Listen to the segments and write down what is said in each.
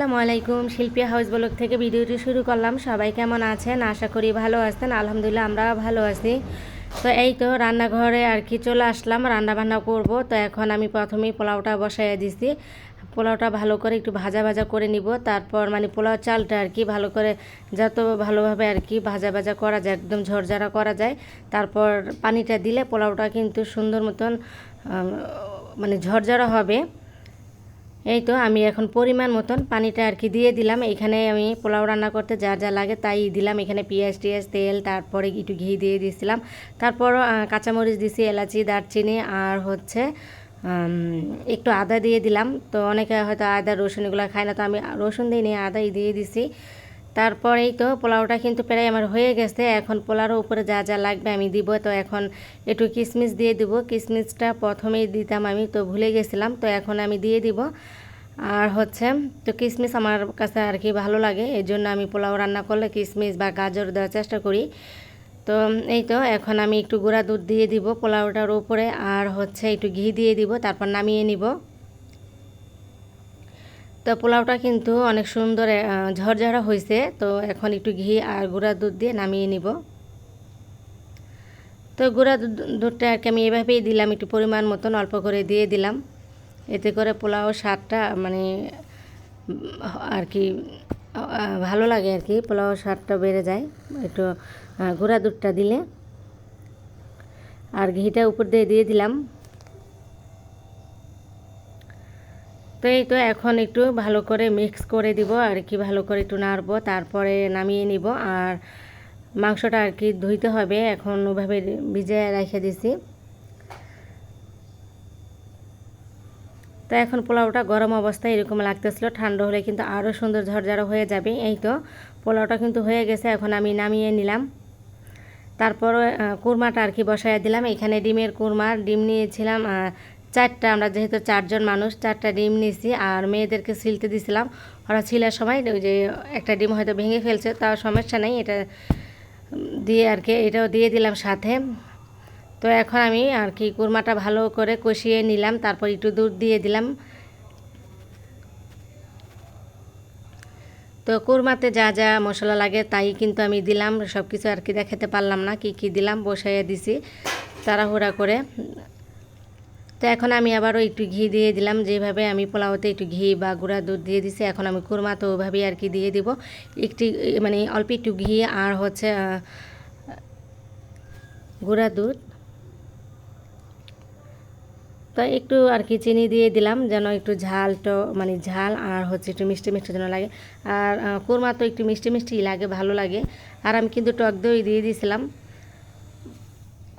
আসসালামু আলাইকুম, শিল্পী হাউস ব্লগ থেকে ভিডিওটি শুরু করলাম। সবাই কেমন আছেন? আশা করি ভালো আছেন। আলহামদুলিল্লাহ আমরা ভালো আছি। তো এই তো রান্নাঘরে আর কি চলে আসলাম রান্না বান্না করব। তো এখন আমি প্রথমেই পোলাওটা বসাইয়া দিছি। পোলাওটা ভালো করে একটু ভাজা ভাজা করে নিব। তারপর মানে পোলাও চালটা আর কি ভালো করে যত ভালোভাবে আর কি ভাজা ভাজা করা যায়, একদম ঝরঝরা করা যায়, তারপর পানিটা দিলে পোলাওটা কিন্তু সুন্দর মতন মানে ঝরঝরা হবে। এই তো আমি এখন পরিমাণ মতন পানিটা আর কি দিয়ে দিলাম। এখানে আমি পোলাও রান্না করতে যা যা লাগে তাই দিলাম। এখানে পেঁয়াজ টিয়াজ, তেল, তারপরে একটু ঘি দিয়ে দিয়েছিলাম তারপর কাঁচামরিচ দিছি, এলাচি, দারচিনি আর হচ্ছে একটু আদা দিয়ে দিলাম। তো অনেকে হয়তো আদা, রসুন এগুলো খায় না, তো আমি রসুন দিয়ে নিয়ে আদাই দিয়ে দিছি। তারপরেই তো পোলাওটা কিন্তু প্রায় আমার হয়ে গেছে। এখন পোলাওর উপরে যা যা লাগবে আমি দিব। তো এখন একটু কিশমিশ দিয়ে দিব। কিশমিশটা প্রথমেই দিতাম আমি, তো ভুলে গেছিলাম। তো এখন আমি দিয়ে দিব। আর হচ্ছে, তো কিশমিশ আমার কাছে আর কি ভালো লাগে। এই জন্য আমি পোলাও রান্না করলে কিশমিশ বা গাজর দেওয়ার চেষ্টা করি। তো এই তো, এখন আমি একটু গুঁড়া দুধ দিয়ে দিব পোলাওটার উপরে। আর হচ্ছে একটু ঘি দিয়ে দিব, তারপর নামিয়ে নিব। তো পোলাওটা কিন্তু অনেক সুন্দর ঝরঝরা হয়েছে তো এখন একটু ঘি আর গুঁড়া দুধ দিয়ে নামিয়ে নিব। তো গুঁড়া দুধ দুধটা আর কি আমি এভাবেই দিলাম, একটু পরিমাণ মতন অল্প করে দিয়ে দিলাম। এতে করে পোলাও স্বাদটা মানে আর কি ভালো লাগে আর কি, পোলাও স্বাদটা বেড়ে যায়। একটু গুঁড়া দুধটা দিলে। আর ঘিটা উপর দিয়ে দিয়ে দিলাম। তো এই তো এখন একটু ভালো করে মিক্স করে দিব, আর কি ভালো করে একটু নাড়বো, তারপরে নামিয়ে নিব। আর মাংসটা আর কি ধুইতে হবে, এখন ওভাবে ভিজে রেখে দিছি। তো এখন পোলাওটা গরম অবস্থায় এরকম লাগতেছিল, ঠান্ডা হলে কিন্তু আরও সুন্দর ঝরঝরা হয়ে যাবে। এই তো পোলাওটা কিন্তু হয়ে গেছে, এখন আমি নামিয়ে নিলাম। তারপর কুরমাটা আর কি বসাইয়া দিলাম। এখানে ডিমের কুরমা, ডিম নিয়েছিলাম চারটা, আমরা যেহেতু চারজন মানুষ, চারটা ডিম নিয়েছি আর মেয়েদেরকে ছিলতে দিছিলাম। ওরা ছিলার সময় ওই যে একটা ডিম হয়তো ভেঙে ফেলছে, তাও সমস্যা নেই, এটা দিয়ে আর কি, এটাও দিয়ে দিলাম সাথে। তো এখন আমি আর কি কুরমাটা ভালো করে কষিয়ে নিলাম, তারপর একটু দুধ দিয়ে দিলাম। তো কোরমাতে যা যা মশলা লাগে তাই কিন্তু আমি দিলাম সব কিছু আর কি দেখাতে পারলাম না, কি কি দিলাম, বসাইয়া দিছি তাড়াহুড়া করে। তো এখন আমি আবারও একটু ঘি দিয়ে দিলাম। যেভাবে আমি পোলাওতে একটু ঘি বা গুঁড়া দুধ দিয়ে দিছি, এখন আমি কুরমা তো ওইভাবেই আর কি দিয়ে দিব। একটি মানে অল্প একটু ঘি আর হচ্ছে গুঁড়া দুধ। তো একটু আর কি চিনি দিয়ে দিলাম যেন একটু ঝালটো মানে ঝাল আর হচ্ছে একটু মিষ্টি মিষ্টি যেন লাগে। আর কোরমা তো একটু মিষ্টি মিষ্টি লাগে, ভালো লাগে। আর আমি কিন্তু টক দই দিয়ে দিয়েছিলাম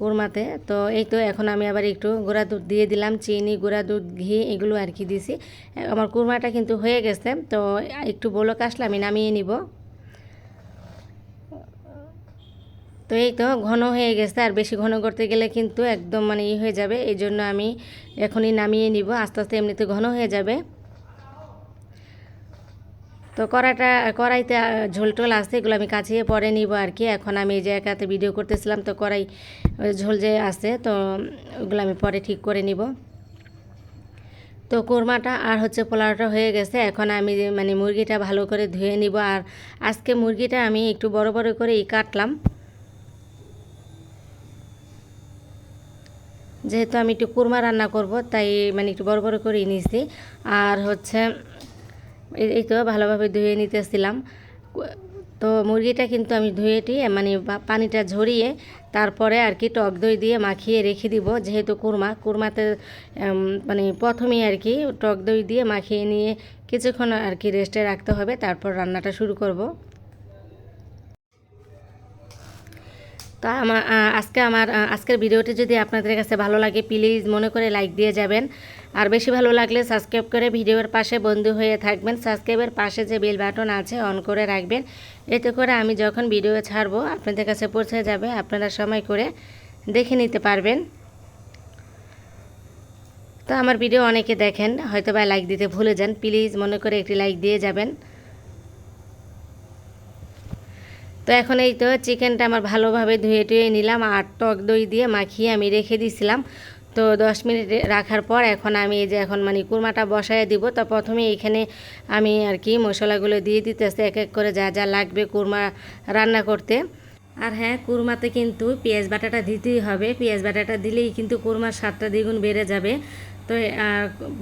কোরমাতে। তো এই তো এখন আমি আবার একটু গুঁড়া দুধ দিয়ে দিলাম, চিনি, গুঁড়া দুধ, ঘি এগুলো আর কি দিছি। আমার কোরমাটা কিন্তু হয়ে গেছে, তো একটু বলো আসলে আমি নামিয়ে নিব। তো এই তো ঘন হয়ে গেছে, আর বেশি ঘন করতে গেলে কিন্তু একদম মানে ই হয়ে যাবে, এই জন্য আমি এখনই নামিয়ে নিব, আস্তে আস্তে এমনিতে ঘন হয়ে যাবে। তো কড়াইটা, কড়াইতে ঝোল টোল আছে, এগুলো আমি কাছিয়ে পরে নিব আর কি। এখন আমি এই একাতে ভিডিও করতেছিলাম, তো কড়াই ঝোল যে আছে, তো ওগুলো আমি পরে ঠিক করে নিব। তো কোরমাটা আর হচ্ছে পোলাওটা হয়ে গেছে, এখন আমি মানে মুরগিটা ভালো করে ধুয়ে নিব। আর আজকে মুরগিটা আমি একটু বড় বড় করেই কাটলাম। যেহেতু আমি একটু কুরমা রান্না করব, তাই মানে একটু বড় বড় করেই নিয়েছি আর হচ্ছে এই- তো ভালোভাবে ধুয়ে নিতেছিলাম। তো মুরগিটা কিন্তু আমি ধুয়ে টিয়ে মানে পানিটা ঝরিয়ে তারপরে আর কি টক দই দিয়ে মাখিয়ে রেখে দিব, যেহেতু কুরমা। কুরমাতে মানে প্রথমেই আর কি টক দই দিয়ে মাখিয়ে নিয়ে কিছুক্ষণ আর কি রেস্টে রাখতে হবে, তারপর রান্নাটা শুরু করব। তো আমার আজকে আমার আজকের ভিডিওটি যদি আপনাদের কাছে ভালো লাগে প্লিজ মনে করে লাইক দিয়ে যাবেন। আর বেশি ভালো লাগলে সাবস্ক্রাইব করে ভিডিওর পাশে বন্ধু হয়ে থাকবেন। সাবস্ক্রাইবের পাশে যে বেল বাটন আছে অন করে রাখবেন। এতে করে আমি যখন ভিডিও ছাড়বো, আপনাদের কাছে পৌঁছে যাবে, আপনারা সময় করে দেখে নিতে পারবেন। তো আমার ভিডিও অনেকে দেখেন হয়তো বা লাইক দিতে ভুলে যান। প্লিজ মনে করে একটি লাইক দিয়ে যাবেন। তো এখন এই তো চিকেনটা আমার ভালোভাবে ধুয়ে টুয়ে নিলাম আর টক দই দিয়ে মাখিয়ে আমি রেখে দিয়েছিলাম তো দশ মিনিট রাখার পর এখন আমি এই যে এখন মানে কুরমাটা বসায় দিব। তো প্রথমে এখানে আমি আর কি মশলাগুলো দিয়ে দিতেছি, এক এক করে যা যা লাগবে কুরমা রান্না করতে। আর হ্যাঁ কুরমাতে কিন্তু পেঁয়াজ বাটাটা দিতেই হবে। পেঁয়াজ বাটাটা দিলেই কিন্তু কুরমার স্বাদটা দ্বিগুণ বেড়ে যাবে। তো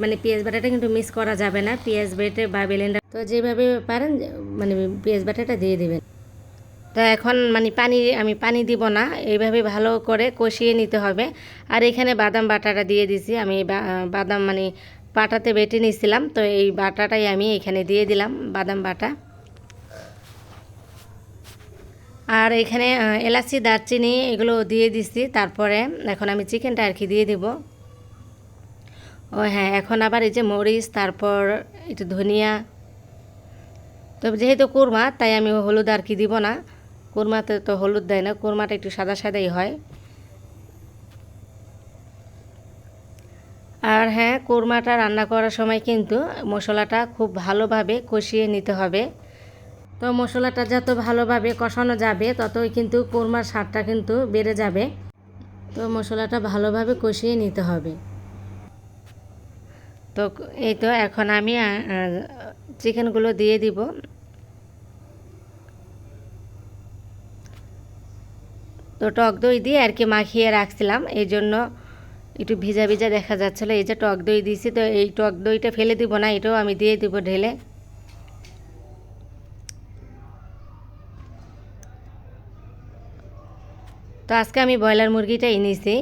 মানে পেঁয়াজ বাটাটা কিন্তু মিস করা যাবে না। পেঁয়াজ বেটে বা বেলেন্ডার তো যেভাবে পারেন মানে পেঁয়াজ বাটাটা দিয়ে দেবেন। তো এখন মানে পানি, আমি পানি দিব না, এইভাবে ভালো করে কষিয়ে নিতে হবে। আর এখানে বাদাম বাটাটা দিয়ে দিছি, আমি বাদাম মানে পাটাতে বেটে নিয়েছিলাম তো এই বাটাটাই আমি এখানে দিয়ে দিলাম, বাদাম বাটা। আর এখানে এলাচি, দারচিনি এগুলো দিয়ে দিছি, তারপরে এখন আমি চিকেনটা আর কি দিয়ে দিব। ও হ্যাঁ এখন আবার এই যে মরিচ, তারপর একটু ধনিয়া। তো যেহেতু কোরমা, তাই আমি হলুদ আর কি দিব না। কোরমাতে তো হলুদ দেয় না, কোরমাটা একটু সাদা সাদাই হয়। আর হ্যাঁ কোরমাটা রান্না করার সময় কিন্তু মশলাটা খুব ভালোভাবে কষিয়ে নিতে হবে। তো মশলাটা যত ভালোভাবে কষানো যাবে, ততই কিন্তু কোরমার স্বাদটা কিন্তু বেড়ে যাবে। তো মশলাটা ভালোভাবে কষিয়ে নিতে হবে। তো এই তো এখন আমি চিকেনগুলো দিয়ে দিব। তো টক দই দিয়ে আর কি মাখিয়ে রাখছিলাম। এই জন্য একটু ভিজা ভিজা দেখা যাচ্ছিল। এই যে টক দই দিয়েছি, তো এই টক দইটা ফেলে দিব না, এটাও আমি দিয়ে দিব ঢেলে। তো আজকে আমি ব্রয়লার মুরগিটা এনেছি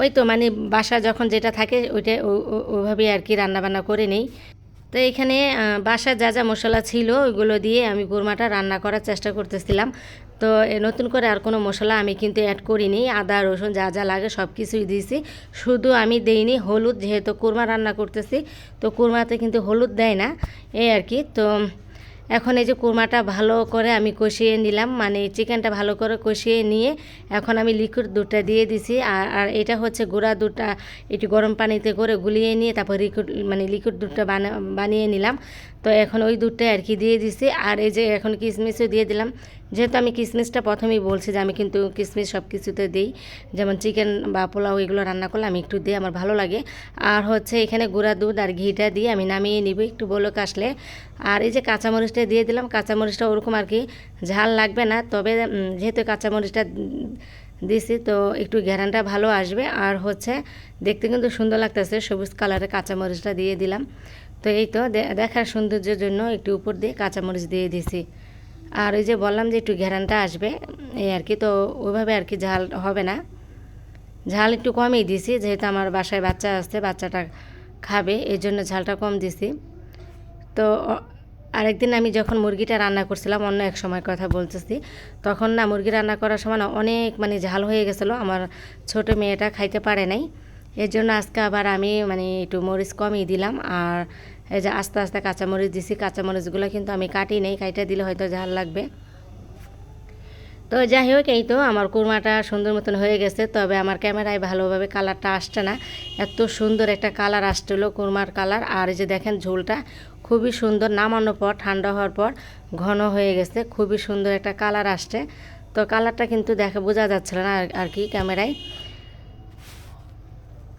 ওই তো মানে বাসা যখন যেটা থাকে, ওইটা ওইভাবেই আর কি রান্নাবান্না করে নিই। তো এখানে বাসায় যা যা মশলা ছিল, ওইগুলো দিয়ে আমি কোরমাটা রান্না করার চেষ্টা করতেছিলাম। তো নতুন করে আর কোনো মশলা আমি কিন্তু অ্যাড করিনি। আদা, রসুন যা যা লাগে সব কিছুই দিয়েছি। শুধু আমি দেইনি, হলুদ যেহেতু কুরমা রান্না করতেছি, তো কুরমাতে কিন্তু হলুদ দেয় না, এই আর কি। তো এখন এই যে কুরমাটা ভালো করে আমি কষিয়ে নিলাম মানে চিকেনটা ভালো করে কষিয়ে নিয়ে এখন আমি লিকুইড দুধটা দিয়ে দিছি। আর আর এটা হচ্ছে গুঁড়া দুধটা, একটু গরম পানিতে করে গুলিয়ে নিয়ে তারপর লিকুইড মানে লিকুইড দুধটা বানা, বানিয়ে নিলাম। তো এখন ওই দুধটা আর কি দিয়ে দিছি। আর এই যে এখন কিশমিশও দিয়ে দিলাম। যেহেতু আমি কিশমিশটা প্রথমেই বলছি যে আমি কিন্তু কিশমিশ সব কিছুতে দিই। যেমন চিকেন বা পোলাও এগুলো রান্না করলে আমি একটু দিই, আমার ভালো লাগে। আর হচ্ছে এখানে গুঁড়া দুধ আর ঘিটা দিয়ে আমি নামিয়ে নিব একটু বলক আসলে। আর এই যে কাঁচামরিচটা দিয়ে দিলাম, কাঁচামরিচটা ওরকম আর কি ঝাল লাগবে না। তবে যেহেতু কাঁচামরিচটা দিছি, তো একটু ঘেরানটা ভালো আসবে। আর হচ্ছে দেখতে কিন্তু সুন্দর লাগতেছে, সবুজ কালারের কাঁচামরিচটা দিয়ে দিলাম। তো এই তো দেখার সৌন্দর্যের জন্য একটু উপর দিয়ে কাঁচামরিচ দিয়ে দিছি। আর ওই যে বললাম যে একটু ঘেরানটা আসবে, এই আর কি, তো ওইভাবে আর কি ঝাল হবে না। ঝাল একটু কমই দিছি, যেহেতু আমার বাসায় বাচ্চা আসছে বাচ্চাটা খাবে এই জন্য ঝালটা কম দিছি। তো আরেকদিন আমি যখন মুরগিটা রান্না করছিলাম, অন্য এক সময় কথা বলতেছি, তখন না মুরগি রান্না করার সময় না অনেক মানে ঝাল হয়ে গেছিল। আমার ছোট মেয়েটা খাইতে পারে নাই। এর জন্য আজকে আবার আমি মানে একটু মরিচ কমই দিলাম। আর এই যে আস্তে আস্তে কাঁচামরিচ দিছি, কাঁচামরিচগুলো কিন্তু আমি কাটি নেই, কাইটা দিলে হয়তো ঝাল লাগবে। তো যাই হোক, এই তো আমার কুরমাটা সুন্দর মতন হয়ে গেছে, তবে আমার ক্যামেরায় ভালোভাবে কালারটা আসছে না। এত সুন্দর একটা কালার আসছিল, কুরমার কালার। আর এই যে দেখেন ঝোলটা, খুবই সুন্দর নামানোর পর, ঠান্ডা হওয়ার পর ঘন হয়ে গেছে, খুবই সুন্দর একটা কালার আসছে। তো কালারটা কিন্তু দেখে, বোঝা যাচ্ছিল না আর কি ক্যামেরায়।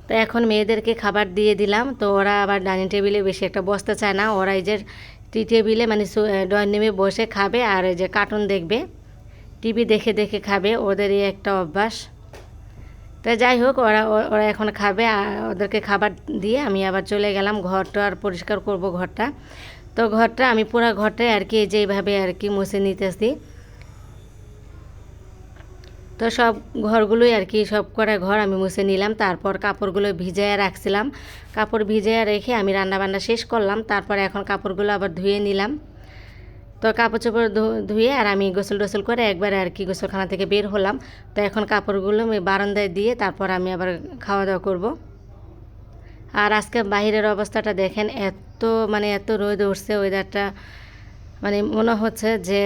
তো এখন মেয়েদেরকে খাবার দিয়ে দিলাম। তো ওরা আবার ডাইনিং টেবিলে বেশি একটা বসতে চায় না। ওরা এই যে টি টেবিলে মানে ড্রয়িং রুমে বসে খাবে আর এই যে কার্টুন দেখবে। টিভি দেখে দেখে খাবে। ওদেরই একটা অভ্যাস। তো যাই হোক, ওরা ওরা এখন খাবে। আর ওদেরকে খাবার দিয়ে আমি আবার চলে গেলাম। ঘরটা আর পরিষ্কার করব ঘরটা। তো ঘরটা আমি পুরো ঘরটাই আর কি যেইভাবে আর কি মুছে নিতেছি। তো সব ঘরগুলোই আর কি, সব কটা ঘর আমি মুছে নিলাম। তারপর কাপড়গুলো ভিজাইয়া রাখছিলাম। কাপড় ভিজাইয়া রেখে আমি রান্নাবান্না শেষ করলাম। তারপরে এখন কাপড়গুলো আবার ধুয়ে নিলাম। তো কাপড় চোপড় ধুয়ে আর আমি গোসল টোসল করে একবারে আর কি গোসলখানা থেকে বের হলাম। তো এখন কাপড়গুলো আমি বারান্দায় দিয়ে তারপর আমি আবার খাওয়া দাওয়া করব। আর আজকে বাইরের অবস্থাটা দেখেন, এত মানে এত রোদ উঠছে ওয়েদারটা মানে মনে হচ্ছে যে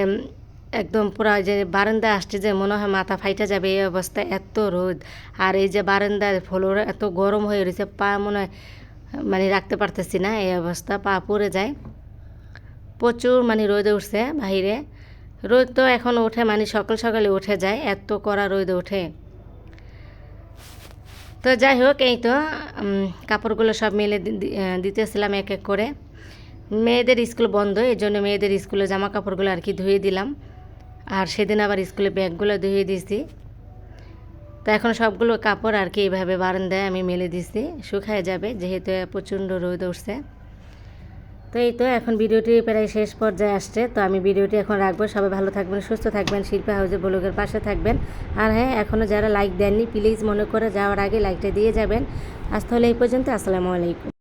একদম পুরো যে বারান্দা আসছে যে মনে হয় মাথা ফাইটা যাবে এই অবস্থা, এত রোদ। আর এই যে বারান্দার ফ্লোর এত গরম হয়ে রয়েছে, পা মনে হয় মানে রাখতে পারতেছি না, এই অবস্থা, পা পড়ে যায়। প্রচুর মানে রোদে উঠছে বাইরে রোদ তো এখন ওঠে মানে সকাল সকালে উঠে যায়, এত কড়া রোদ ওঠে। তো যাই হোক, এই তো কাপড়গুলো সব মেলে দিতেছিলাম এক এক করে। মেয়েদের স্কুল বন্ধ এই জন্য মেয়েদের স্কুলে জামা কাপড়গুলো আর কি ধুয়ে দিলাম। আর সেদিন আবার স্কুলে ব্যাগগুলো ধুয়ে দিয়েছি। তো এখন সবগুলো কাপড় আর কি এইভাবে বারান্দায় আমি মেলে দিছি শুকায় যাবে, যেহেতু প্রচণ্ড রোদ উঠছে। তো এই তো, এখন ভিডিওটি প্রায় শেষ পর্যায়ে আসছে। তো আমি ভিডিওটি এখন রাখব। সবাই ভালো থাকবেন, সুস্থ থাকবেন, শিল্পী হাউজের ব্লগের পাশে থাকবেন। আর হ্যাঁ এখনও যারা লাইক দেননি, প্লিজ মনে করে যাওয়ার আগে লাইকটা দিয়ে যাবেন। আজ তাহলে এই পর্যন্ত, আসসালামু আলাইকুম।